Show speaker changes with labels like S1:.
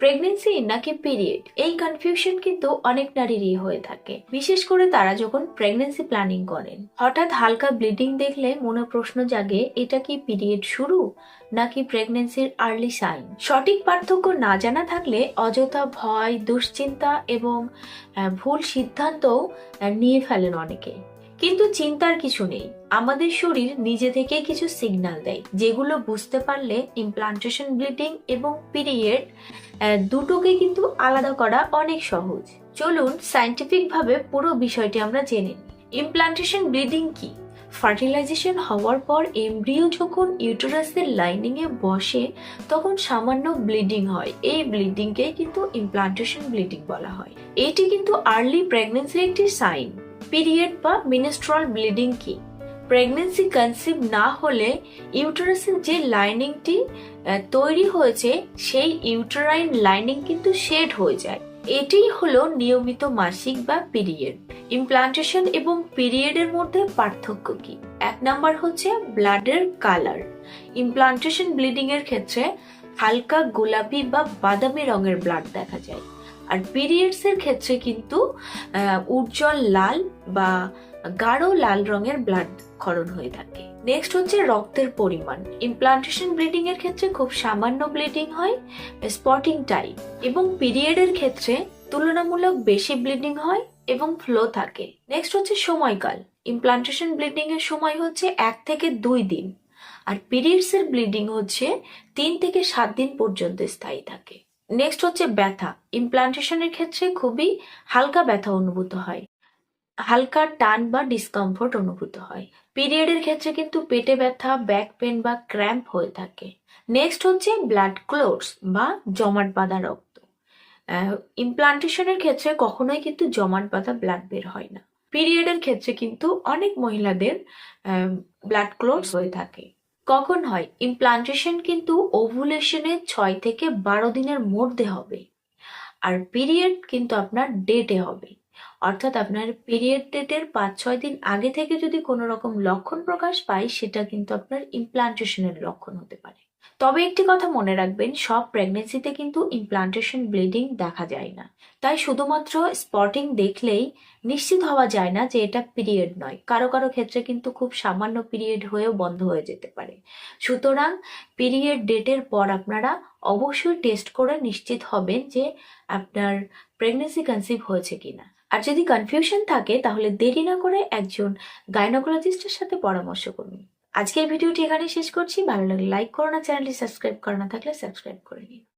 S1: Pregnancy নাকি period এই confusion কিন্তু অনেক নারীরই হয়ে থাকে। বিশেষ করে তারা যখন প্রেগনেন্সি প্ল্যানিং করেন, হঠাৎ হালকা ব্লিডিং দেখলে মনে প্রশ্ন জাগে, এটা কি পিরিয়ড শুরু নাকি প্রেগনেন্সির আর্লি সাইন সঠিক পার্থক্য না জানা থাকলে অযথা ভয়, দুশ্চিন্তা এবং ভুল সিদ্ধান্তও নিয়ে ফেলেন অনেকে। কিন্তু চিন্তার কিছু নেই। আমাদের শরীর নিজে থেকে কিছু সিগন্যাল দেয়, যেগুলো বুঝতে পারলে ইমপ্লান্টেশন ব্লিডিং এবং পিরিয়ড দুটোকে কিন্তু আলাদা করা অনেক সহজ। চলুন সাইন্টিফিক ভাবে পুরো বিষয়টি আমরা জেনে নিই। ইমপ্লান্টেশন ব্লিডিং কি? ফার্টিলাইজেশন হওয়ার পর এমব্রিও যখন ইউটেরাসের লাইনিং এ বসে, তখন সামান্য ব্লিডিং হয়। এই ব্লিডিংকে কিন্তু ইমপ্লান্টেশন ব্লিডিং বলা হয়। এটি কিন্তু আর্লি প্রেগনেন্সির একটি সাইন পিরিয়ড বা মিনিস্ট্রাল ব্লিডিং কি? প্রেগনেন্সি কনসিভ না হলে ইউটেরাসের যে লাইনিংটি তৈরি হয়েছে, সেই ইউটেরাইন লাইনিং কিন্তু শেড হয়ে যায়। এটিই হলো নিয়মিত মাসিক বা পিরিয়ড। ইমপ্লান্টেশন এবং পিরিয়ডের মধ্যে পার্থক্য কি? এক নাম্বার হচ্ছে ব্লাডের কালার। ইমপ্লান্টেশন ব্লিডিং এর ক্ষেত্রে হালকা গোলাপি বা বাদামি রঙের ব্লাড দেখা যায়। আর পিরিয়ডস এর ক্ষেত্রে কিন্তু উজ্জ্বল লাল বা গাঢ় লাল রঙের ব্লাড ক্ষরণ হয়ে থাকে। নেক্সট হচ্ছে রক্তের পরিমাণ। ইমপ্লান্টেশন ব্লিডিং এর ক্ষেত্রে খুব সামান্য ব্লিডিং হয় স্পটিং টাইপ এবং পিরিয়ডের ক্ষেত্রে তুলনামূলক বেশি ব্লিডিং হয় এবং ফ্লো থাকে। নেক্সট হচ্ছে সময়কাল। ইমপ্লান্টেশন ব্লিডিং এর সময় হচ্ছে এক থেকে দুই দিন। আর পিরিয়ডস এর ব্লিডিং হচ্ছে তিন থেকে সাত দিন পর্যন্ত স্থায়ী থাকে। নেক্সট হচ্ছে ব্যথা। ইমপ্লান্টেশনের ক্ষেত্রে খুবই হালকা ব্যথা অনুভূত হয়। হালকা টান বা ডিসকমফোর্ট অনুভূত হয়। পিরিয়ডের ক্ষেত্রে কিন্তু পেটে ব্যথা ব্যাক পেন বা ক্র্যাম্প হয়ে থাকে। নেক্সট হচ্ছে ব্লাড ক্লোটস বা জমাট বাঁধা রক্ত। ইমপ্লান্টেশনের ক্ষেত্রে কখনোই কিন্তু জমাট বাঁধা ব্লাড বের হয় না। পিরিয়ডের ক্ষেত্রে কিন্তু অনেক মহিলাদের ব্লাড ক্লোটস হয়ে থাকে। কখন হয়? ইমপ্লান্টেশন কিন্তু ওভুলেশনের ছয় থেকে বারো দিনের মধ্যে হবে। আর পিরিয়ড কিন্তু আপনার ডেটে হবে। অর্থাৎ আপনার পিরিয়ড ডেটের পাঁচ, ছয় দিন আগে থেকে যদি কোনো রকম লক্ষণ প্রকাশ পায়, সেটা কিন্তু আপনার ইমপ্লান্টেশনের লক্ষণ হতে পারে। তবে একটি কথা মনে রাখবেন, সব প্রেগনেন্সিতে কিন্তু ইমপ্লান্টেশন ব্লিডিং দেখা যায় না। তাই শুধুমাত্র স্পটিং দেখলেই নিশ্চিত হওয়া যায় না যে এটা পিরিয়ড নয়। কারও কারও ক্ষেত্রে কিন্তু খুব সামান্য পিরিয়ড হয়েও বন্ধ হয়ে যেতে পারে। সুতরাং পিরিয়ড ডেটের পর আপনারা অবশ্যই টেস্ট করে নিশ্চিত হবেন যে আপনার প্রেগনেন্সি কনসিভ হয়েছে কিনা। আর যদি কনফিউশন থাকে, তাহলে দেরি না করে একজন গাইনোকোলজিস্টের সাথে পরামর্শ করুন। আজকের ভিডিওটি এখানে শেষ করছি। ভালো লাগলে লাইক করো না, চ্যানেলটি সাবস্ক্রাইব করো না থাকলে সাবস্ক্রাইব করে নিন